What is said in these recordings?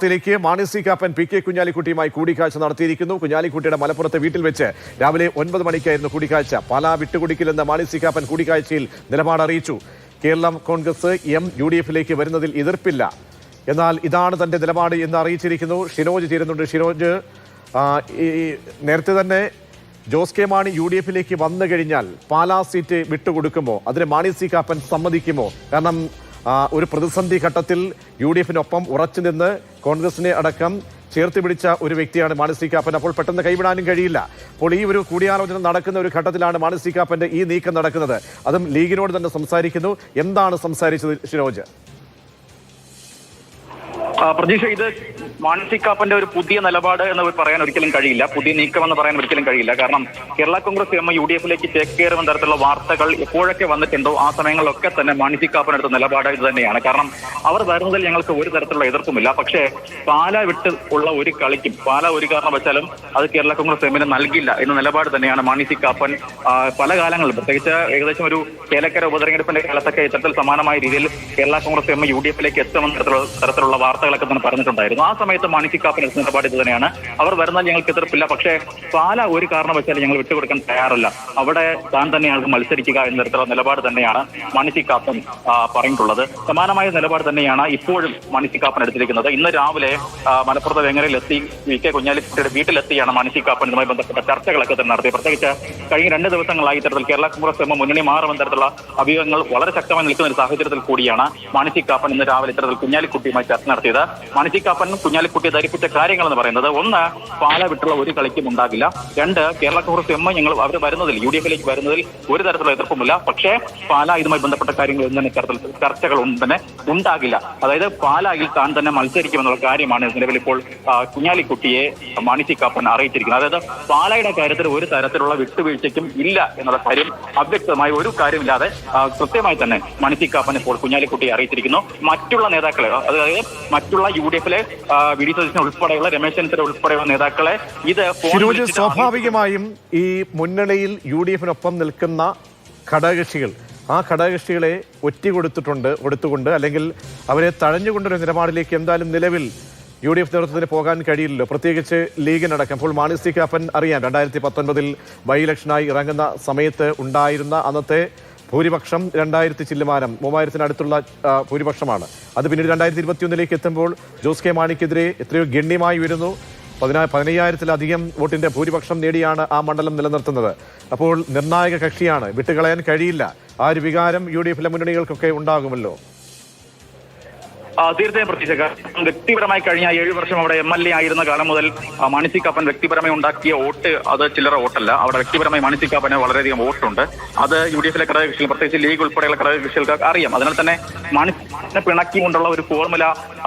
ത്തിലേക്ക് Mani C Kappan P K കുഞ്ഞാലിക്കുട്ടിയുമായി കൂടിക്കാഴ്ച നടത്തിയിരിക്കുന്നു. കുഞ്ഞാലിക്കുട്ടിയുടെ മലപ്പുറത്തെ വീട്ടിൽ വെച്ച് രാവിലെ ഒൻപത് മണിക്കായിരുന്നു കൂടിക്കാഴ്ച. പാലാ വിട്ടുകുടിക്കില്ലെന്ന് മാണി സി കാപ്പൻ കൂടിക്കാഴ്ചയിൽ നിലപാട് അറിയിച്ചു. Kerala Congress M U D എഫിലേക്ക് വരുന്നതിൽ എതിർപ്പില്ല. എന്നാൽ ഇതാണ് തന്റെ നിലപാട് എന്ന് അറിയിച്ചിരിക്കുന്നു. ഷിനോജ് ചേരുന്നുണ്ട്. ഷിനോജ് ഈ നേരത്തെ തന്നെ Jose K Mani U D എഫിലേക്ക് വന്നു കഴിഞ്ഞാൽ പാലാ സീറ്റ് വിട്ടുകൊടുക്കുമോ? അതിന് മാണി സി കാപ്പൻ സമ്മതിക്കുമോ? കാരണം ഒരു പ്രതിസന്ധി ഘട്ടത്തിൽ യു ഡി എഫിനൊപ്പം ഉറച്ചു നിന്ന് കോൺഗ്രസിനെ അടക്കം ചേർത്ത് പിടിച്ച ഒരു വ്യക്തിയാണ് മാണി കാപ്പൻ. അപ്പോൾ പെട്ടെന്ന് കൈവിടാനും കഴിയില്ല. അപ്പോൾ ഈ ഒരു കൂടിയാലോചന നടക്കുന്ന ഒരു ഘട്ടത്തിലാണ് മാണി കാപ്പന്റെ ഈ നീക്കം നടക്കുന്നത്. അതും ലീഗിനോട് തന്നെ സംസാരിക്കുന്നു. എന്താണ് സംസാരിച്ചത് ആ, പ്രതീക്ഷ ഇത് മാനസിക് കാപ്പന്റെ ഒരു പുതിയ നിലപാട് എന്ന് പറയാൻ ഒരിക്കലും കഴിയില്ല. പുതിയ നീക്കം എന്ന് പറയാൻ ഒരിക്കലും കഴിയില്ല. കാരണം Kerala Congress M U D എഫിലേക്ക് ചേക്കേറുമെന്ന തരത്തിലുള്ള വാർത്തകൾ എപ്പോഴൊക്കെ വന്നിട്ടുണ്ടോ? ആ സമയങ്ങളിലൊക്കെ തന്നെ മാണിസിക്കാപ്പനെടുത്ത നിലപാട് ഇത് തന്നെയാണ്. കാരണം അവർ വരുന്നതിൽ ഞങ്ങൾക്ക് ഒരു തരത്തിലുള്ള എതിർപ്പുമില്ല. പക്ഷേ പാല വിട്ട് ഉള്ള ഒരു കളിക്കും പാല ഒരു കാരണം വെച്ചാലും അത് കേരള കോൺഗ്രസ് എമ്മിന് നൽകില്ല എന്ന നിലപാട് തന്നെയാണ് മാണിസിക്കാപ്പൻ പല കാലങ്ങളിലും പ്രത്യേകിച്ച് ഏകദേശം ഒരു കേലക്കര ഉപതെരഞ്ഞെടുപ്പിന്റെ കാലത്തൊക്കെ ഇത്തരത്തിൽ സമാനമായ രീതിയിൽ Kerala Congress M U D എഫിലേക്ക് എത്തുമെന്ന തരത്തിലുള്ള വാർത്തകളൊക്കെ തന്നെ പറഞ്ഞിട്ടുണ്ടായിരുന്നു. ആ സമയത്ത് മാണിക്ക് കാപ്പൻ എടുത്ത നിലപാട് ഇത് തന്നെയാണ്. അവർ വരുന്നാൽ ഞങ്ങൾക്ക് എതിർപ്പില്ല. പക്ഷേ പാല ഒരു കാരണവശാലും ഞങ്ങൾ വിട്ടുകൊടുക്കാൻ തയ്യാറല്ല. അവിടെ താൻ തന്നെയാണ് മത്സരിക്കുക എന്ന തരത്തിലുള്ള നിലപാട് തന്നെയാണ് മാണിസി കാപ്പൻ ആ, പറഞ്ഞിട്ടുള്ളത്. സമാനമായ നിലപാട് തന്നെയാണ് ഇപ്പോഴും മാണിസി കാപ്പൻ എടുത്തിരിക്കുന്നത്. ഇന്ന് രാവിലെ മലപ്പുറത്ത് വെങ്ങരയിലെത്തി വി കെ കുഞ്ഞാലിക്കുട്ടിയുടെ വീട്ടിലെത്തിയാണ് മാണിസി കാപ്പൻ ഇതുമായി ബന്ധപ്പെട്ട ചർച്ചകളൊക്കെ തന്നെ നടത്തിയത്. പ്രത്യേകിച്ച് കഴിഞ്ഞ രണ്ട് ദിവസങ്ങളായി ഇത്തരത്തിൽ കേരള കോൺഗ്രസ് എം മുന്നണി മാറുമെന്ന തരത്തിലുള്ള അഭിയോഗങ്ങൾ വളരെ ശക്തമായി നിൽക്കുന്ന ഒരു സാഹചര്യത്തിൽ കൂടിയാണ് മാണിസി കാപ്പൻ ഇന്ന് രാവിലെ ഇത്തരത്തിൽ കുഞ്ഞാലിക്കുട്ടിയുമായി ചർച്ച നടത്തിയത്. മാണിസി കാപ്പൻ കുഞ്ഞാലിക്കുട്ടിയെ ധരിപ്പിച്ച കാര്യങ്ങൾ എന്ന് പറയുന്നത് ഒന്ന് പാല വിട്ടുള്ള ഒരു കളിക്കും ഉണ്ടാകില്ല. രണ്ട് കേരള കോൺഗ്രസ് എം ഞങ്ങൾ അവർ വരുന്നതിൽ യു ഡി എഫിലേക്ക് വരുന്നതിൽ ഒരു തരത്തിലുള്ള എതിർപ്പുമില്ല. പക്ഷേ പാല ഇതുമായി ബന്ധപ്പെട്ട കാര്യങ്ങൾ തന്നെ തരത്തിൽ ചർച്ചകൾ തന്നെ ഉണ്ടാകില്ല. അതായത് പാലായിൽ താൻ തന്നെ മത്സരിക്കുമെന്നുള്ള കാര്യമാണ് നിലവിൽ ഇപ്പോൾ കുഞ്ഞാലിക്കുട്ടിയെ മാണിസി കാപ്പൻ അറിയിച്ചിരിക്കുന്നത്. അതായത് പാലയുടെ കാര്യത്തിൽ ഒരു തരത്തിലുള്ള വിട്ടുവീഴ്ചയ്ക്കും ഇല്ല എന്നുള്ള കാര്യം അവ്യക്തമായ ഒരു കാര്യമില്ലാതെ കൃത്യമായി തന്നെ മാണിസി കാപ്പൻ ഇപ്പോൾ കുഞ്ഞാലിക്കുട്ടിയെ അറിയിച്ചിരിക്കുന്നു. മറ്റുള്ള നേതാക്കളെ അതായത് മറ്റുള്ള യു ഡി എഫിലെ വി ഡി സതീശൻ ഉൾപ്പെടെയുള്ള രമേശ് ചെന്നിത്തല ഉൾപ്പെടെയുള്ള നേതാക്കളെ ഇത് വിളിച്ചിട്ട് സ്വാഭാവികമായും ഈ മുന്നണിയിൽ യു ഡി എഫിനൊപ്പം നിൽക്കുന്ന ഘടകകക്ഷികൾ ആ ഘടകകക്ഷികളെ ഒറ്റ കൊടുത്തിട്ടുണ്ട് കൊടുത്തുകൊണ്ട് അല്ലെങ്കിൽ അവരെ തഴഞ്ഞുകൊണ്ടൊരു നിലപാടിലേക്ക് എന്തായാലും നിലവിൽ യു ഡി എഫ് നേതൃത്വത്തിന് പോകാൻ കഴിയില്ലല്ലോ. പ്രത്യേകിച്ച് ലീഗിനടക്കം. ഇപ്പോൾ മാണി സി കാപ്പൻ അറിയാം രണ്ടായിരത്തി പത്തൊൻപതിൽ ബൈ ഇലക്ഷനായി ഇറങ്ങുന്ന സമയത്ത് ഉണ്ടായിരുന്ന അന്നത്തെ ഭൂരിപക്ഷം രണ്ടായിരത്തി ചില്ലുമാനം മൂവായിരത്തിനടുത്തുള്ള ഭൂരിപക്ഷമാണ്. അത് പിന്നീട് രണ്ടായിരത്തി ഇരുപത്തിയൊന്നിലേക്ക് എത്തുമ്പോൾ ജോസ് കെ മാണിക്കെതിരെ എത്രയോ ഗണ്യമായി വരുന്നു പതിനാ പതിനയ്യായിരത്തിലധികം വോട്ടിന്റെ ഭൂരിപക്ഷം നേടിയാണ് ആ മണ്ഡലം നിലനിർത്തുന്നത്. അപ്പോൾ നിർണായക കക്ഷിയാണ്. വിട്ടുകളയാൻ കഴിയില്ല. ആ ഒരു വികാരം യു ഡി എഫിലെ മുന്നണികൾക്കൊക്കെ ഉണ്ടാകുമല്ലോ. തീർച്ചയായും പ്രതീക്ഷ വ്യക്തിപരമായി കഴിഞ്ഞ ഏഴ് വർഷം അവിടെ എം എൽ എ ആയിരുന്ന കാലം മുതൽ ആ, മാണി കാപ്പൻ വ്യക്തിപരമായി ഉണ്ടാക്കിയ വോട്ട് അത് ചില്ലറ വോട്ടല്ല. അവിടെ വ്യക്തിപരമായി മാണി കാപ്പന് വളരെയധികം വോട്ടുണ്ട്. അത് യു ഡി എഫിലെ ഘടകകക്ഷികൾ പ്രത്യേകിച്ച് ലീഗ് ഉൾപ്പെടെയുള്ള ഘടകകക്ഷികൾക്ക് അറിയാം. അതിനാൽ തന്നെ മാണിസിനെ പിണക്കി കൊണ്ടുള്ള ഒരു ഫോർമുല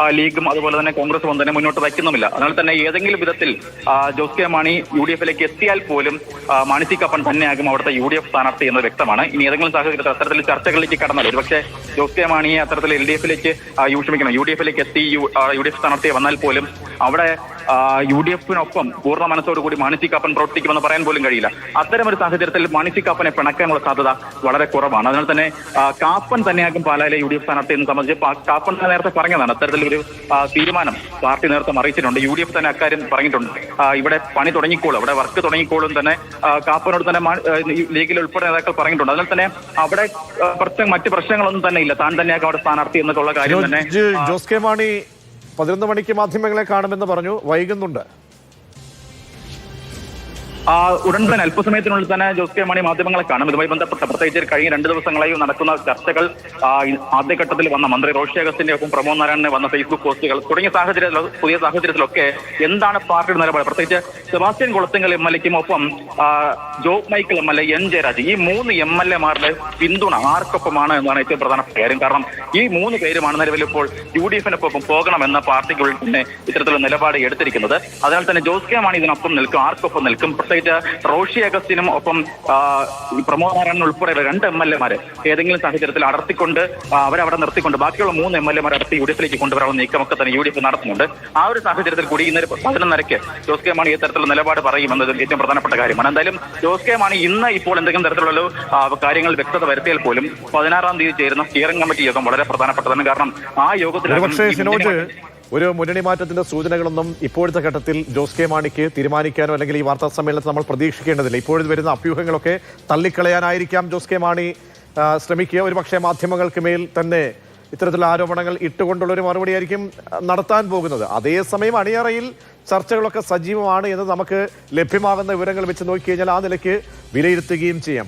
ലീഗും അതുപോലെ തന്നെ കോൺഗ്രസും തന്നെ മുന്നോട്ട് വയ്ക്കുന്നുമില്ല. അതിനാൽ തന്നെ ഏതെങ്കിലും വിധത്തിൽ Jose K Mani U D എഫിലേക്ക് എത്തിയാൽ പോലും ആ, മാണി കാപ്പൻ തന്നെയാകും അവിടുത്തെ യു ഡി എഫ് സ്ഥാനാർത്ഥി എന്ന് വ്യക്തമാണ്. ഇനി ഏതെങ്കിലും സാഹചര്യത്തിൽ അത്തരത്തിൽ ചർച്ചകളിലേക്ക് കടന്നാൽ ഒരുപക്ഷെ ജോസ് കെ മാണിയെ അത്തരത്തിൽ എൽ ഡി എഫിലേക്ക് യു ക്ഷമിക്കണം യു ഡി എഫിലേക്ക് എത്തി യു ഡി എഫ് സ്ഥാനാർത്ഥിയെ വന്നാൽ പോലും അവിടെ യു ഡി എഫിനൊപ്പം പൂർണ മനസ്സോടുകൂടി മാണിസി കാപ്പൻ പ്രവർത്തിക്കുമെന്ന് പറയാൻ പോലും കഴിയില്ല. അത്തരം ഒരു സാഹചര്യത്തിൽ മാണിസി കാപ്പനെ പിണക്കാനുള്ള സാധ്യത വളരെ കുറവാണ്. അതിനാൽ തന്നെ കാപ്പൻ തന്നെയാകും പാലായിലെ യു ഡി എഫ് സ്ഥാനാർത്ഥി എന്ന് സംബന്ധിച്ച് കാപ്പൻ നേരത്തെ പറഞ്ഞതാണ് അത്തരത്തിലൊരു തീരുമാനം. പാർട്ടി നേരത്തെ അറിയിച്ചിട്ടുണ്ട്. യു ഡി എഫ് തന്നെ അക്കാര്യം പറഞ്ഞിട്ടുണ്ട്. ഇവിടെ പണി തുടങ്ങിക്കോളും. ഇവിടെ വർക്ക് തുടങ്ങിക്കോളും തന്നെ കാപ്പനോട് തന്നെ ലീഗിൽ ഉൾപ്പെടെ നേതാക്കൾ പറഞ്ഞിട്ടുണ്ട്. അതിനാൽ തന്നെ അവിടെ പ്രത്യേകം മറ്റ് പ്രശ്നങ്ങളൊന്നും തന്നെ ഇല്ല. താൻ തന്നെയൊക്കെ അവിടെ സ്ഥാനാർത്ഥി എന്നൊക്കെയുള്ള കാര്യം തന്നെ ജോസ് കെ മാണി പതിനൊന്ന് മണിക്ക് മാധ്യമങ്ങളെ കാണുമെന്ന് പറഞ്ഞു. വൈകുന്നുണ്ട്. ഉടൻ തന്നെ അല്പസമയത്തിനുള്ളിൽ തന്നെ ജോസ് കെ മാണി മാധ്യമങ്ങളെ കാണും. ഇതുമായി ബന്ധപ്പെട്ട പ്രത്യേകിച്ച് കഴിഞ്ഞ രണ്ട് ദിവസങ്ങളായി നടക്കുന്ന ചർച്ചകൾ ആദ്യഘട്ടത്തിൽ വന്ന മന്ത്രി റോഷി അഗസ്റ്റിന്റെ ഒപ്പം പ്രമോദ് നാരായണന് വന്ന ഫേസ്ബുക്ക് പോസ്റ്റുകൾ തുടങ്ങിയ സാഹചര്യത്തിൽ പുതിയ സാഹചര്യത്തിലൊക്കെ എന്താണ് പാർട്ടിയുടെ നിലപാട്? പ്രത്യേകിച്ച് സെബാസ്റ്റ്യൻ കുളത്തിങ്കൽ എം എൽ എക്കും ഒപ്പം Jo Michael M L A N Jayaraj ഈ മൂന്ന് എം എൽ എമാരുടെ പിന്തുണ ആർക്കൊപ്പമാണ് എന്നാണ് ഏറ്റവും പ്രധാനപ്പെട്ട കാര്യം. കാരണം ഈ മൂന്ന് പേരുമാണ് നിലവിൽ ഇപ്പോൾ യു ഡി എഫിനൊപ്പം പോകണമെന്ന പാർട്ടിക്കുള്ളിൽ തന്നെ ഇത്തരത്തിലുള്ള നിലപാട് എടുത്തിരിക്കുന്നത്. അതിനാൽ തന്നെ ജോസ് കെ മാണി ഇതിനൊപ്പം നിൽക്കും ആർക്കൊപ്പം നിൽക്കും. പ്രത്യേകിച്ച് റോഷി അഗസ്റ്റിനും ഒപ്പം പ്രമോദ് നാരായണൻ ഉൾപ്പെടെയുള്ള രണ്ട് എം എൽ എമാരെ ഏതെങ്കിലും സാഹചര്യത്തിൽ അടർത്തിക്കൊണ്ട് അവരവിടെ നിർത്തിക്കൊണ്ട് ബാക്കിയുള്ള മൂന്ന് എം എൽ എമാരെ അടുത്ത് യു ഡി എഫിലേക്ക് കൊണ്ടുവരാനുള്ള നീക്കമൊക്കെ തന്നെ യു ഡി എഫ് നടത്തുന്നുണ്ട്. ആ ഒരു സാഹചര്യത്തിൽ കൂടി ഇന്നലെ പതിനൊന്നരയ്ക്ക് ജോസ് കെ മാണി ഇത്തരത്തിലുള്ള നിലപാട് പറയുമെന്നത് ഏറ്റവും പ്രധാനപ്പെട്ട കാര്യമാണ്. എന്തായാലും ജോസ് കെ മാണി ഇന്ന് ഇപ്പോൾ എന്തെങ്കിലും തരത്തിലുള്ള കാര്യങ്ങൾ വ്യക്തത വരുത്തിയാൽ പോലും പതിനാറാം തീയതി ചേരുന്ന സ്റ്റിയറിംഗ് കമ്മിറ്റി യോഗം വളരെ പ്രധാനപ്പെട്ടതാണ്. കാരണം ആ യോഗത്തിൽ ഒരു മുന്നണി മാറ്റത്തിന്റെ സൂചനകളൊന്നും ഇപ്പോഴത്തെ ഘട്ടത്തിൽ ജോസ് കെ മാണിക്ക് തീരുമാനിക്കാനോ അല്ലെങ്കിൽ ഈ വാർത്താ സമ്മേളനത്തിൽ നമ്മൾ പ്രതീക്ഷിക്കേണ്ടതില്ല. ഇപ്പോഴും വരുന്ന അഭ്യൂഹങ്ങളൊക്കെ തള്ളിക്കളയാനായിരിക്കാം ജോസ് കെ മാണി ശ്രമിക്കുക. ഒരു പക്ഷേ മാധ്യമങ്ങൾക്ക് മേൽ തന്നെ ഇത്തരത്തിലുള്ള ആരോപണങ്ങൾ ഇട്ടുകൊണ്ടുള്ള ഒരു മറുപടി ആയിരിക്കും നടത്താൻ പോകുന്നത്. അതേസമയം അണിയറയിൽ ചർച്ചകളൊക്കെ സജീവമാണ് എന്ന് നമുക്ക് ലഭ്യമാകുന്ന വിവരങ്ങൾ വെച്ച് നോക്കിക്കഴിഞ്ഞാൽ ആ നിലയ്ക്ക് വിലയിരുത്തുകയും ചെയ്യാം.